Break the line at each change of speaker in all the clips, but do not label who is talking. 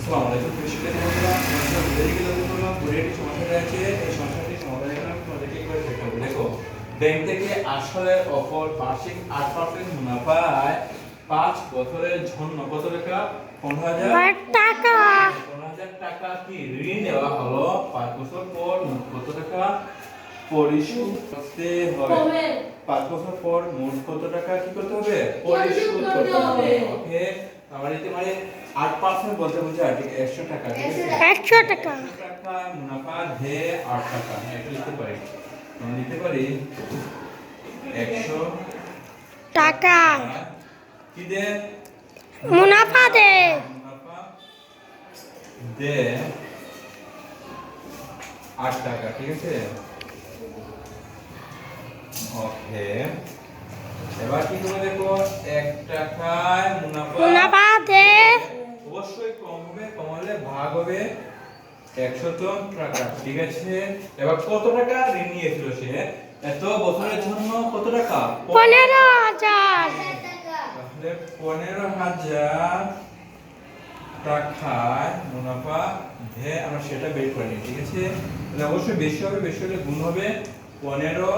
আসসালামু আলাইকুম প্রিয় বন্ধুরা। আমরা গেলে করলাম বুড়িয়াটি সমস্যাটা আছে এই সমস্যাটি সমাধান করে আমি তোমাদেরকে করে দেখাবো দেখো ব্যাংক থেকে আসলের অপর বার্ষিক আট পার্সেন্ট মুনাফায় পাঁচ বছরের জন্য কত টাকা? পনেরো হাজার।
টাকা।
পনেরো হাজার টাকা কি ঋণ দেওয়া হলো? পাঁচ বছর পর কত টাকা? পরিশোধ করতে হবে। পাঁচ বছর পর মোট কত টাকা কি করতে হবে? পরিশোধ করতে হবে। ওকে। আমার এতে মানে আট পার্সেন্ট বলতে বলছে একশো টাকা
একশো টাকা।
একশো টাকা। মুনাফা ধে আট টাকা হ্যাঁ এটা লিখতে পারি। লিখতে পারি একশো
টাকা।
কি দে?
মুনাফা দে।
মুনাফা দে আট টাকা ঠিক আছে? ওকে। এবার কি করে দেখো? এক টাকায় মুনাফা
মুনাফা দে
অবশ্যই কম হবে কম হলে ভাগ হবে একশত টাকা ঠিক আছে? এবার কত টাকা ঋণ নিয়েছিল সে? এত বছরের জন্য কত টাকা?
পনেরো হাজার।
তাহলে পনেরো হাজার টাকায় মুনাফা ধে আমরা সেটা বের করে নিই ঠিক আছে? তাহলে অবশ্যই বেশি হবে বেশি হলে গুণ হবে। পনেরো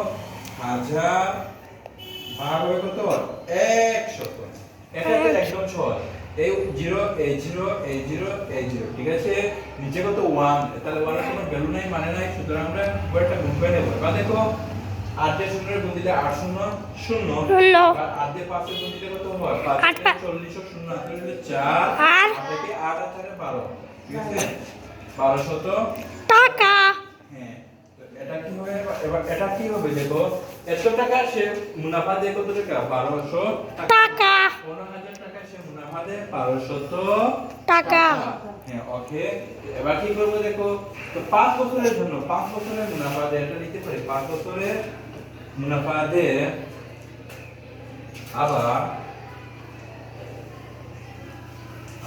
হাজার ভাগ হবে কত একশত এটা তো একদম সহজ। এই জিরো এই জিরো এই জিরো এই জিরো ঠিক আছে? নিচে কত ওয়ান তাহলে ওয়ানের কোনো ভ্যালু নাই মানে নাই। সুতরাং আমরা ওটা গুণ করে নেব। এবার দেখো আট দিয়ে শূন্যের গুণ দিলে আট শূন্য শূন্য। আট দিয়ে পাঁচের গুণ দিলে কত হয়? পাঁচ।
আট
চল্লিশ শূন্য দিলে চার।
আর?
আট থেকে আট আর চারে বারো। ঠিক আছে? বারোশত
টাকা।
হ্যাঁ। এটা কি হবে? এবার এটা কি হবে? দেখো এত টাকা সে মুনাফা দিয়ে কত টাকা? বারোশো
টাকা।
পনেরো হাজার টাকা সে মুনাফা দেয় বারোশত
টাকা।
হ্যাঁ ওকে। এবার কি করব দেখো? তো পাঁচ বছরের জন্য পাঁচ বছরের মুনাফা দেয় এটা লিখতে পারি। পাঁচ বছরের মুনাফা দেয় আবার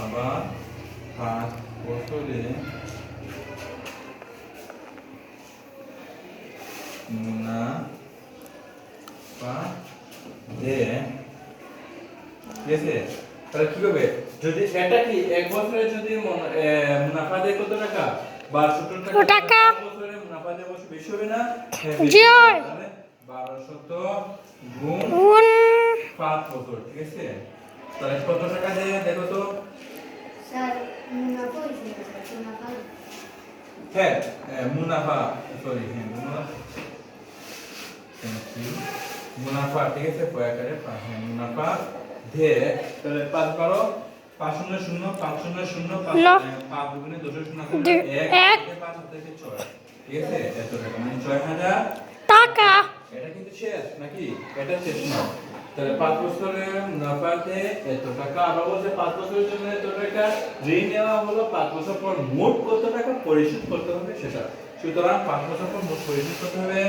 আবার পাঁচ বছরে মুনাফা দেয় ঠিক আছে? তাহলে কি হবে যদি এটা কি এক বছরে যদি মুনাফা দেয় কত টাকা? বারোশো
টাকা।
বছরে মুনাফা দেয় বেশি হবে না? হ্যাঁ,
জি
বেশি। হবে। তাহলে বারোশত গুণ
গুণ
পাঁচ বছর ঠিক আছে? তাহলে কত টাকা দেয় দেখো তো? মুনাফা সরি হ্যাঁ মুনাফা. মুনাফা ঠিক আছে? পয়াকারে হ্যাঁ মুনাফা ধে তাহলে পাঁচ বারো পাঁচ শূন্য শূন্য পাঁচ শূন্য শূন্য পাঁচ পাঁচ দুগুণে দুশো শূন্য এক। পাঁচ থেকে ছয় ঠিক আছে? এত টাকা মানে ছয় হাজার
টাকা।
এটা কিন্তু শেষ নাকি? এটা শেষ না। তাহলে পাঁচ বছরের মুনাফাতে এত টাকা। আবার বলছে পাঁচ বছরের জন্য এত টাকা। ঋণ নেওয়া হলো পাঁচ বছর পর মোট কত টাকা পরিশোধ করতে হবে সেটা। সুতরাং পাঁচ বছর পর মোট পরিশোধ করতে হবে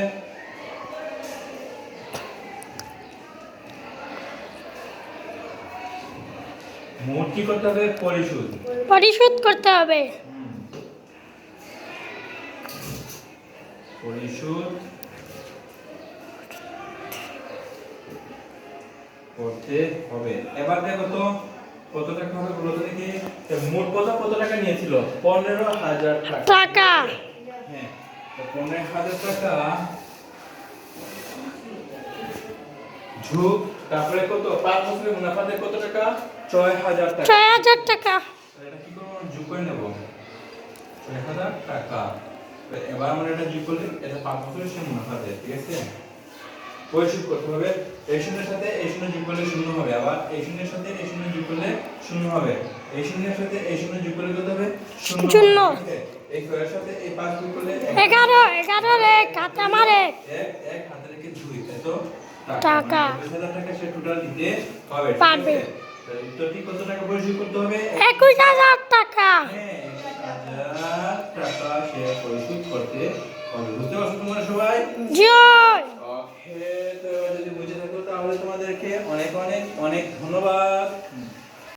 মোট কি করতে হবে? পরিশোধ।
পরিশোধ করতে হবে।
পরিশোধ করতে হবে। এবার দেখো তো কত টাকা হবে বলো তো দেখি। মোট কত কত টাকা নিয়েছিল? পনেরো হাজার টাকা।
টাকা।
হ্যাঁ পনেরো হাজার টাকা ঝুঁক তারপরে কত? পাঁচ বছরের মুনাফাতে কত টাকা? ছয় হাজার টাকা।
ছয় হাজার টাকা।
এটা কি করব? যোগ করে নেব। ছয় হাজার টাকা। এবার আমরা এটা যোগ করলে এটা পাঁচ বছরের সে মুনাফা দেয় ঠিক আছে? পরিশোধ করতে হবে। এই শূন্যের সাথে এই শূন্য যোগ করলে শূন্য হবে। আবার এই শূন্যের সাথে এই শূন্য যোগ করলে শূন্য হবে। এই শূন্যের সাথে এই শূন্য যোগ করলে কত হবে? শূন্য? এই ছয়ের সাথে এই পাঁচ যোগ করলে এক
এগারো এগারো রে খাতা মারে।
এক এক হাতে রেখে দুই এত
টাকা।
টাকা। সে টোটাল দিতে হবে
পারবে।
উত্তরটি কত টাকা পরিশোধ করতে হবে?
একুশ হাজার টাকা।
হ্যাঁ, হাজার টাকা সে পরিশোধ করতে হবে। বুঝতে পারছ তোমরা সবাই?
জয়
ওকে তো যদি বুঝে থাকো তাহলে তোমাদেরকে অনেক অনেক অনেক ধন্যবাদ।